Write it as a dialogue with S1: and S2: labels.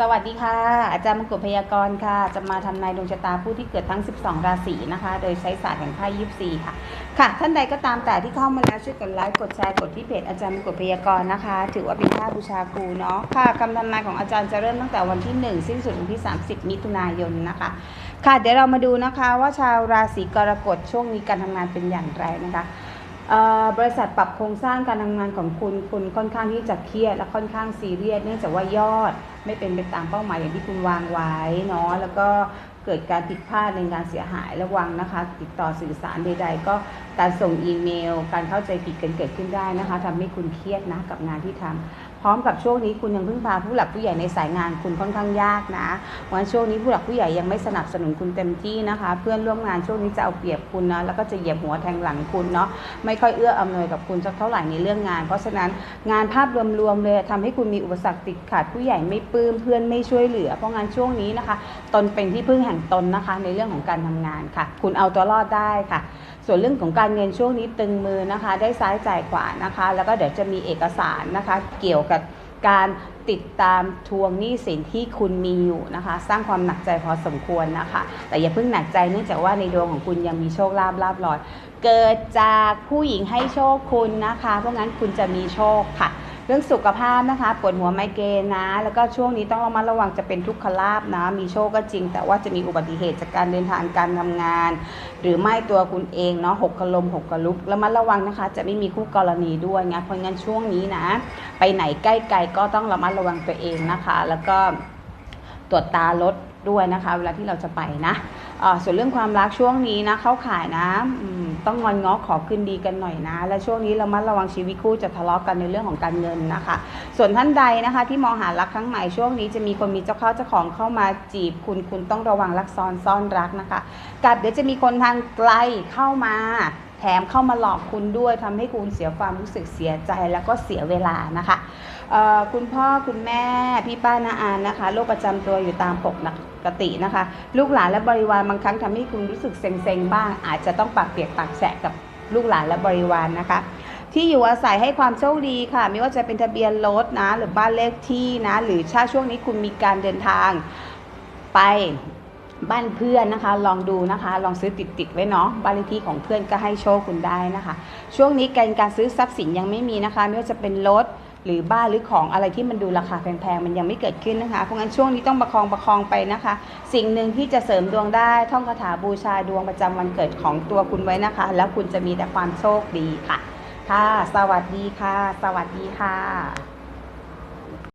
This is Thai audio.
S1: สวัสดีค่ะ อาจารย์มงกุฎพยากรณ์ค่ะ จะมาทำนายดวงชะตาผู้ที่เกิดทั้ง 12 ราศีนะคะ โดยใช้ศาสตร์แห่งไพ่ยิปซีค่ะ ค่ะ ท่านใดก็ตามแต่ที่เข้ามาแล้วช่วยกดไลค์กดแชร์กดที่เพจอาจารย์มงกุฎพยากรณ์นะคะ ถือว่าเป็นค่าบูชาครูเนาะค่ะคำทำนายของอาจารย์จะเริ่มตั้งแต่วันที่ 1 สิ้นสุดวันที่ 30 มิถุนายนนะคะ ค่ะ เดี๋ยวเรามาดูนะคะว่าชาวราศีกรกฎช่วงนี้การทำงานเป็นอย่างไรนะคะเอ่อบริษัทปรับโครงสร้างการทำงานของคุณคุณค่อนข้างที่จะเครียดและค่อนข้างซีเรียสเนื่องจากว่ายอด ไม่เป็นไปตามเป้าหมายอย่างที่คุณวางไว้เนาะแล้วก็เกิดการผิดพลาดในงานเสียหายระวังนะคะ ติดต่อสื่อสารใด ๆ ก็การส่งอีเมล การเข้าใจผิดกันเกิดขึ้นได้นะคะทำให้คุณเครียดนะกับงานที่ทำพร้อมกับช่วงนี้คุณยังพึ่งพาผู้หลักผู้ใหญ่ในสายงานคุณค่อนข้างยากนะวันช่วงนี้ผู้หลักผู้ใหญ่ยังไม่สนับสนุนคุณเต็มที่นะคะ เพื่อนร่วมงานช่วงนี้จะเอาเปรียบคุณนะแล้วก็จะเหยียบหัวแทงหลังคุณเนาะไม่ค่อยเอื้ออำนวยกับคุณสักเท่าไหร่ในเรื่องงาน เพราะฉะนั้นงานภาพรวมๆเลยทำให้คุณมีอุปสรรคติดขัดผู้ใหญ่ไม่ปลื้มเพื่อนไม่ช่วยเหลือ เพราะงานช่วงนี้นะคะ ตนเป็นที่พึ่งแห่งตนนะคะ ในเรื่องของการทำงานค่ะ คุณเอาตัวรอดได้ค่ะ ส่วนเรื่องของการเงินช่วงนี้ตึงมือนะคะ ได้ซ้ายจ่ายขวานะคะ แล้วก็เดี๋ยวจะมีเอกสารนะคะ เกี่ยวกับการติดตามทวงหนี้สินที่คุณมีอยู่นะคะ สร้างความหนักใจพอสมควรนะคะ แต่อย่าเพิ่งหนักใจเนื่องจากว่าในดวงของคุณยังมีโชคลาภลาบลอย เกิดจากผู้หญิงให้โชคคุณนะคะ เพราะงั้นคุณจะมีโชคค่ะ เรื่องสุขภาพนะคะ ปวดหัวไมเกรนนะ แล้วก็ช่วงนี้ต้องระมัดระวังจะเป็นทุกขลาบนะ มีโชคก็จริง แต่ว่าจะมีอุบัติเหตุจากการเดินทางการทำงาน หรือไม่ตัวคุณเองเนาะหกกระลมหกกระลุกระมัดระวังนะคะ จะไม่มีคู่กรณีด้วยไงเพราะงั้นช่วงนี้นะ ไปไหนใกล้ไกลก็ต้องระมัดระวังตัวเองนะคะ แล้วก็ตรวจตารถด้วยนะคะ เวลาที่เราจะไปนะส่วนเรื่องความรักช่วงนี้นะเข้าขายนะ ต้องงอนง้อขอคืนดีกันหน่อยนะ และช่วงนี้เรามัดระวังชีวิตคู่จะทะเลาะกันในเรื่องของการเงินนะคะ ส่วนท่านใดนะคะ ที่มองหารักครั้งใหม่ช่วงนี้จะมีคนมีเจ้าเข้าเจ้าของเข้ามาจีบคุณคุณต้องระวังรักซ้อนซ่อนรักนะคะ กับเดี๋ยวจะมีคนทางไกลเข้ามา แถมเข้ามาหลอกคุณด้วยทำให้คุณเสียความรู้สึกเสียใจแล้วก็เสียเวลานะคะคุณพ่อคุณแม่พี่ป้านาอานนะคะโรคประจำตัวอยู่ตามปกนะกตินะคะ ลูกหลานและบริวารบางครั้งทำให้คุณรู้สึกเซ็งๆบ้าง อาจจะต้องปากเปียกปากแฉะกับลูกหลานและบริวารนะคะ ที่อยู่อาศัยให้ความโชคดีค่ะ ไม่ว่าจะเป็นทะเบียนรถนะ หรือบ้านเลขที่นะ หรือถ้าช่วงนี้คุณมีการเดินทางไป บ้านเพื่อนนะคะ ลองดูนะคะ ลองซื้อติดติดไว้เนาะบ้านเลขที่ของเพื่อนก็ให้โชคคุณได้นะคะ ช่วงนี้การการซื้อทรัพย์สินยังไม่มีนะคะ ไม่ว่าจะเป็นรถหรือบ้านหรือของอะไรที่มันดูราคาแพงๆ มันยังไม่เกิดขึ้นนะคะ เพราะงั้นช่วงนี้ต้องประคองประคองไปนะคะ สิ่งหนึ่งที่จะเสริมดวงได้ท่องคาถาบูชาดวงประจำวันเกิดของตัวคุณไว้นะคะ แล้วคุณจะมีแต่ความโชคดีค่ะ ค่ะ สวัสดีค่ะ สวัสดีค่ะ